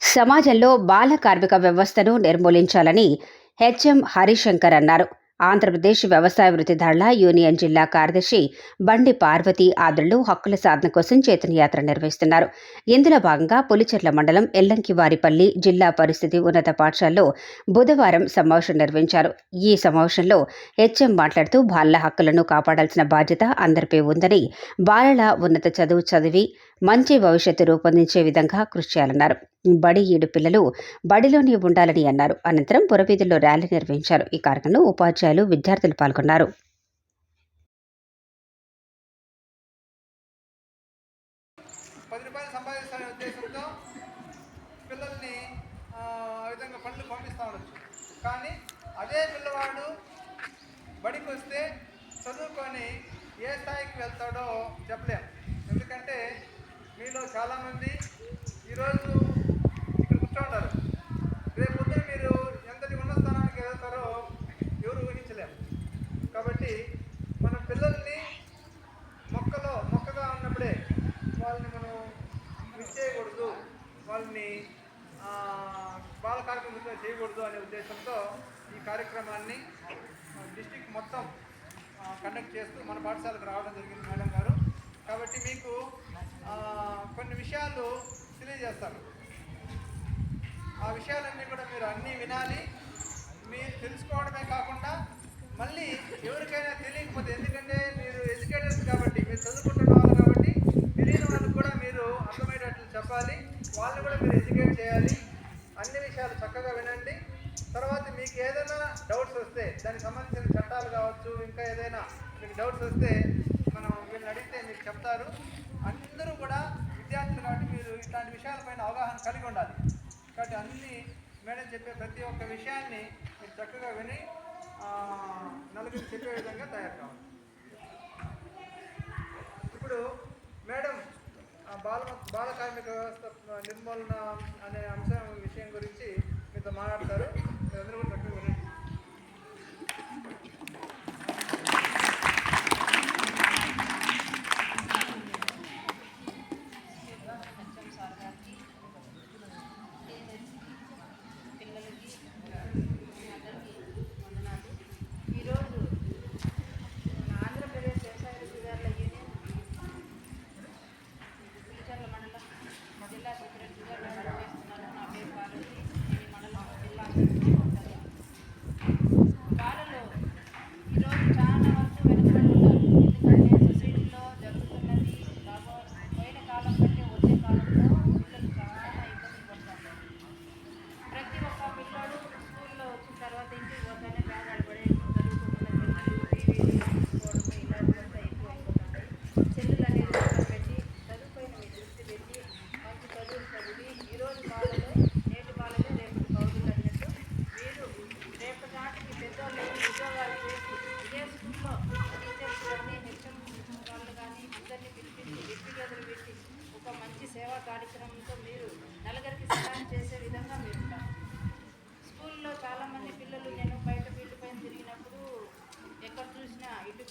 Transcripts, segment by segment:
సమాజంలో బాల కార్మిక వ్యవస్థను నిర్మూలించాలని హెచ్ఎం హరిశంకర్ అన్నారు. ఆంధ్రప్రదేశ్ వ్యవసాయ వృత్తిదారుల యూనియన్ జిల్లా కార్యదర్శి బండి పార్వతి ఆదుళ్ళు హక్కుల సాధన కోసం చేతనయాత్ర నిర్వహిస్తున్నారు. ఇందులో భాగంగా పులిచెర్ల మండలం ఎల్లంకివారిపల్లి జిల్లా పరిస్థితి ఉన్నత పాఠశాలలో బుధవారం సమావేశం నిర్వహించారు. ఈ సమావేశంలో హెచ్ఎం మాట్లాడుతూ బాలల హక్కులను కాపాడాల్సిన బాధ్యత అందరిపై ఉందని బాలల ఉన్నత చదువు చదివి మంచి భవిష్యత్తు రూపొందించే విధంగా కృషి చేయాలన్నారు. బడి ఈడు పిల్లలు బడిలోనే ఉండాలని అన్నారు. అనంతరం పురవీధుల్లో ర్యాలీ నిర్వహించారు. ఈ కార్యక్రమంలో ఉపాధ్యాయులు విద్యార్థులు పాల్గొన్నారు. పది రూపాయలు సంపాదిస్తానే ఉద్దేశంతో పిల్లల్ని ఆ విధంగా పనులు పంపిస్తూ ఉండొచ్చు. కానీ అదే పిల్లవాడు బడికి వస్తే చదువుకొని ఏ స్థాయికి వెళ్తాడో చెప్పలేము. మీలో చాలామంది ఈరోజు ఇక్కడ కూర్చోంటారు రేపు పొద్దున మీరు ఎంతటి ఉన్న స్థానానికి వెళ్తారో ఎవరు ఊహించలేము కాబట్టి మన పిల్లల్ని మొక్కలో మొక్కగా ఉన్నప్పుడే వాళ్ళని మనం విచ్చేయకూడదు వాళ్ళని బాల కార్యక్రమంలో చేయకూడదు అనే ఉద్దేశంతో ఈ కార్యక్రమాన్ని డిస్టిక్ మొత్తం కండక్ట్ చేస్తూ మన పాఠశాలకు రావడం జరిగింది మేడం గారు. కాబట్టి మీకు కొన్ని విషయాలు తెలియజేస్తాను. ఆ విషయాలన్నీ కూడా మీరు అన్నీ వినాలి. మీరు తెలుసుకోవడమే కాకుండా మళ్ళీ ఎవరికైనా తెలియకపోతే ఎందుకంటే మీరు ఎడ్యుకేటర్స్ కాబట్టి మీరు చదువుకుంటున్న వాళ్ళు కాబట్టి తెలియని వాళ్ళకి కూడా మీరు అర్థమయ్యేటట్లు చెప్పాలి. వాళ్ళని కూడా మీరు ఎడ్యుకేట్ చేయాలి. అన్ని విషయాలు చక్కగా వినండి. తర్వాత మీకు ఏదైనా డౌట్స్ వస్తే దానికి సంబంధించిన చట్టాలు కావచ్చు ఇంకా ఏదైనా మీకు డౌట్స్ వస్తే మనం వీళ్ళని అడిగితే మీకు చెప్తారు అందరూ కూడా విద్యార్థులు కాబట్టి మీరు ఇట్లాంటి విషయాలపైన అవగాహన కలిగి ఉండాలి. కాబట్టి అన్ని మేడం చెప్పే ప్రతి ఒక్క విషయాన్ని మీరు చక్కగా విని నలుగురు నలుగురికి చెప్పే విధంగా తయారు కావాలి. ఇప్పుడు మేడం బాల బాల కార్మిక వ్యవస్థ నిర్మూలన అనే అంశం విషయం గురించి మీతో మాట్లాడతారు. మీరందరూ కూడా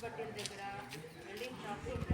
ಬಟ್ಟೆ ಇಲ್ದಿದ್ರ ಹಳ್ಳಿ ಶಾಪ್ ಇದ್ರ